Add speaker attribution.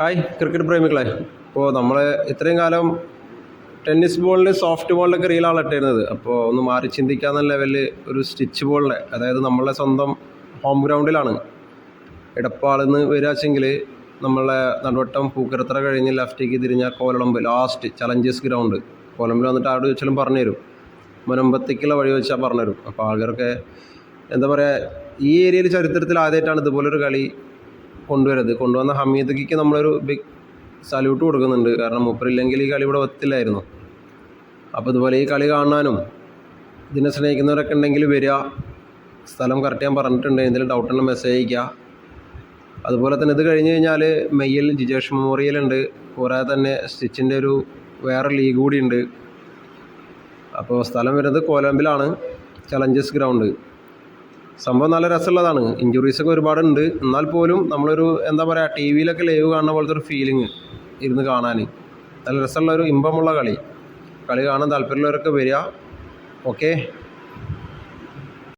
Speaker 1: Hi cricket പ്രേമികളെ. അപ്പോൾ നമ്മൾ ഇത്രയും കാലം ടെന്നീസ് ബോളിൽ സോഫ്റ്റ് ബോളിലൊക്കെ റീലാണ് ഇട്ടിരുന്നത്. അപ്പോൾ ഒന്ന് മാറി ചിന്തിക്കാന്ന ലെവലിൽ ഒരു സ്റ്റിച്ച് ബോളിലെ അതായത് നമ്മളെ സ്വന്തം ഹോം ഗ്രൗണ്ടിലാണ് ഇടപ്പാളിൽ നിന്ന് വരാച്ചെങ്കിൽ നമ്മളെ നടുവട്ടം പൂക്കരത്തറ കഴിഞ്ഞ് ലെഫ്റ്റേക്ക് തിരിഞ്ഞ കോലളമ്പ് ലാസ്റ്റ് ചലഞ്ചേഴ്സ് ഗ്രൗണ്ട് കോലമ്പിൽ വന്നിട്ട് അവിടെ വെച്ചാലും പറഞ്ഞു തരും മുനമ്പത്തേക്കുള്ള വഴി വെച്ചാൽ പറഞ്ഞു തരും അപ്പോൾ ആൾക്കാരൊക്കെ എന്താ പറയുക ഈ ഏരിയയിൽ ചരിത്രത്തിൽ ആദ്യമായിട്ടാണ് ഇതുപോലൊരു കളി കൊണ്ടുവരുന്നത്. കൊണ്ടുവന്ന ഹമീദയ്ക്ക് നമ്മളൊരു ബിഗ് സല്യൂട്ട് കൊടുക്കുന്നുണ്ട്. കാരണം മൂപ്പരില്ലെങ്കിൽ ഈ കളി ഇവിടെ വത്തില്ലായിരുന്നു. അപ്പോൾ ഇതുപോലെ ഈ കളി കാണാനും ഇതിനെ സ്നേഹിക്കുന്നവരൊക്കെ ഉണ്ടെങ്കിൽ വരിക. സ്ഥലം കറക്റ്റ് ഞാൻ പറഞ്ഞിട്ടുണ്ട്. എന്തെങ്കിലും ഡൗട്ട് ഉണ്ടെങ്കിൽ മെസ്സേജ് അയക്കുക അതുപോലെ തന്നെ ഇത് കഴിഞ്ഞ് കഴിഞ്ഞാൽ മെയ്യിൽ ജിജേഷ് മെമ്മോറിയൽ ഉണ്ട്. കൂടാതെ തന്നെ സ്റ്റിച്ചിന്റെ ഒരു വേറെ ലീഗ് കൂടി ഉണ്ട്. അപ്പോൾ സ്ഥലം വരുന്നത് കോലമ്പിലാണ്. ചലഞ്ചേഴ്സ് ഗ്രൗണ്ട് സംഭവം നല്ല രസമുള്ളതാണ്. ഇഞ്ചുറീസൊക്കെ ഒരുപാടുണ്ട്. എന്നാൽ പോലും നമ്മളൊരു എന്താ പറയുക ടി വിയിലൊക്കെ ലൈവ് കാണുന്ന പോലത്തെ ഒരു ഫീലിംഗ് ഇരുന്ന് കാണാൻ നല്ല രസമുള്ള ഒരു ഇമ്പമുള്ള കളി. കളി കാണാൻ താല്പര്യമുള്ളവരൊക്കെ വരിക. ഓക്കെ